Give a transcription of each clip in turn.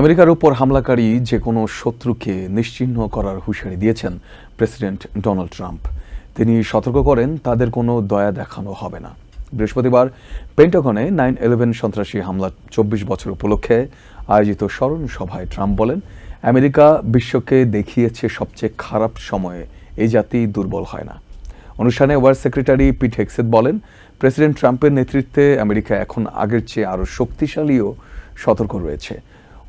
আমেরিকার উপর হামলাকারী যে কোনো শত্রুকে নিশ্চিহ্ন করার হুঁশিয়ারি দিয়েছেন প্রেসিডেন্ট ডোনাল্ড ট্রাম্প। তিনি সতর্ক করেন, তাদের কোনো দয়া দেখানো হবে না। বৃহস্পতিবার পেন্টাগনে নাইন ইলেভেন সন্ত্রাসী হামলার চব্বিশ বছর উপলক্ষে আয়োজিত স্মরণ সভায় ট্রাম্প বলেন, আমেরিকা বিশ্বকে দেখিয়েছে সবচেয়ে খারাপ সময়ে, এই জাতি দুর্বল হয় না। অনুষ্ঠানে ওয়ার সেক্রেটারি পিট হেক্সেত বলেন, প্রেসিডেন্ট ট্রাম্পের নেতৃত্বে আমেরিকা এখন আগের চেয়ে আরও শক্তিশালী ও সতর্ক রয়েছে।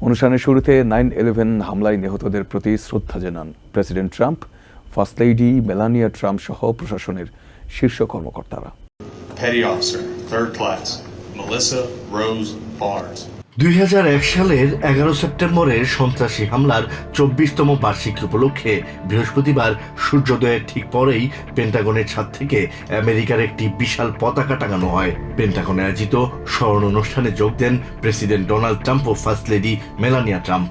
অনুষ্ঠানের শুরুতে নাইন ইলেভেন হামলায় নিহতদের প্রতি শ্রদ্ধা জানান president Trump first lady Melania Trump সহ প্রশাসনের শীর্ষ কর্মকর্তারা Petty Officer, Third Class, Melissa Rose Barnes. দুই হাজার এক সালের এগারো সেপ্টেম্বরের সন্ত্রাসী হামলার চব্বিশতম বার্ষিকী উপলক্ষে বৃহস্পতিবার সূর্যোদয়ের ঠিক পরেই পেন্টাগনের ছাদ থেকে আমেরিকার একটি বিশাল পতাকা টাঙানো হয়। পেন্টাগনে আয়োজিত স্মরণ অনুষ্ঠানে যোগ দেন প্রেসিডেন্ট ডোনাল্ড ট্রাম্প ও ফার্স্ট লেডি মেলানিয়া ট্রাম্প।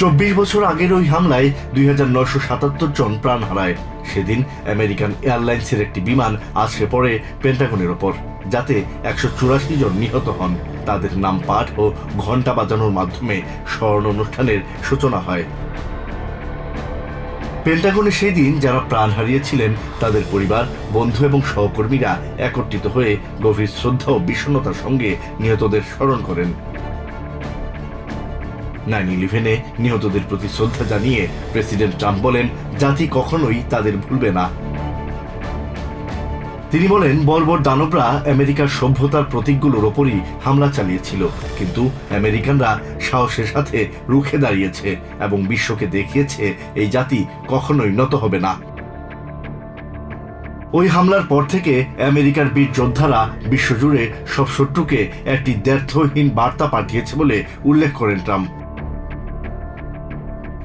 চব্বিশ বছর আগের ওই হামলায় দুই সাতাত্তর জন প্রাণ হারায়। সেদিন আমেরিকান এয়ারলাইন্সের একটি বিমান আছড়ে পড়ে পেন্টাগনের ওপর, যাতে একশো চুরাশি জন নিহত হন। তাদের নাম পাঠ ও ঘণ্টা বাজানোর মাধ্যমে স্মরণ অনুষ্ঠানের সূচনা হয়। পেন্টাগনে সেই দিন যারা প্রাণ হারিয়েছিলেন, তাদের পরিবার, বন্ধু এবং সহকর্মীরা একত্রিত হয়ে গভীর শ্রদ্ধা ও বিষণ্ণতার সঙ্গে নিহতদের স্মরণ করেন। নাইন ইলেভেনে নিহতদের প্রতি শ্রদ্ধা জানিয়ে প্রেসিডেন্ট ট্রাম্প বলেন, জাতি কখনোই তাদের ভুলবে না। তিনি বলেন, বর্বর দানবরা আমেরিকার সভ্যতার প্রতীকগুলোর ওপরই হামলা চালিয়েছিল, কিন্তু আমেরিকানরা সাহসের সাথে রুখে দাঁড়িয়েছে এবং বিশ্বকে দেখিয়েছে, এই জাতি কখনোই নত হবে না। ওই হামলার পর থেকে আমেরিকার বীর যোদ্ধারা বিশ্বজুড়ে সব শত্রুকে একটি দ্ব্যর্থহীন বার্তা পাঠিয়েছে বলে উল্লেখ করেন ট্রাম্প।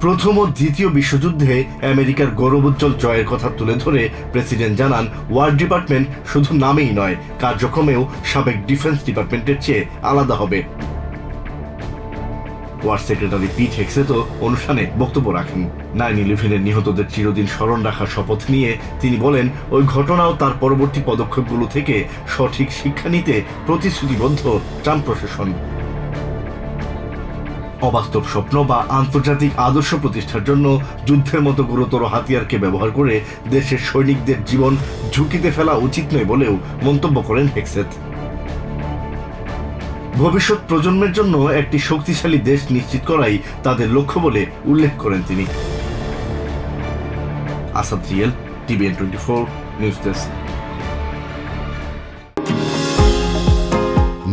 প্রথম ও দ্বিতীয় বিশ্বযুদ্ধে আমেরিকার গৌরবোজ্জ্বল জয়ের কথা তুলে ধরে প্রেসিডেন্ট জানান, ওয়ার ডিপার্টমেন্ট শুধু নামেই নয়, কার্যক্রমেও সাবেক ডিফেন্স ডিপার্টমেন্টের চেয়ে আলাদা হবে। ওয়ার সেক্রেটারি পিট হেক্সেতো অনুষ্ঠানে বক্তব্য রাখেন। নাইন ইলেভেনের নিহতদের চিরদিন স্মরণ রাখার শপথ নিয়ে তিনি বলেন, ওই ঘটনা ও তার পরবর্তী পদক্ষেপগুলো থেকে সঠিক শিক্ষা নিতে প্রতিশ্রুতিবদ্ধ ট্রাম্প প্রশাসন। অবাস্তব স্বপ্ন বা আন্তর্জাতিক আদর্শ প্রতিষ্ঠার জন্য যুদ্ধের মতো গুরুতর হাতিয়ারকে ব্যবহার করে দেশের সৈনিকদের জীবন ঝুঁকিতে ফেলা উচিত নয় বলেও মন্তব্য করেন হেক্সেথ। ভবিষ্যৎ প্রজন্মের জন্য একটি শক্তিশালী দেশ নিশ্চিত করাই তাদের লক্ষ্য বলে উল্লেখ করেন তিনি। Asad real, TVN twenty four, news desk.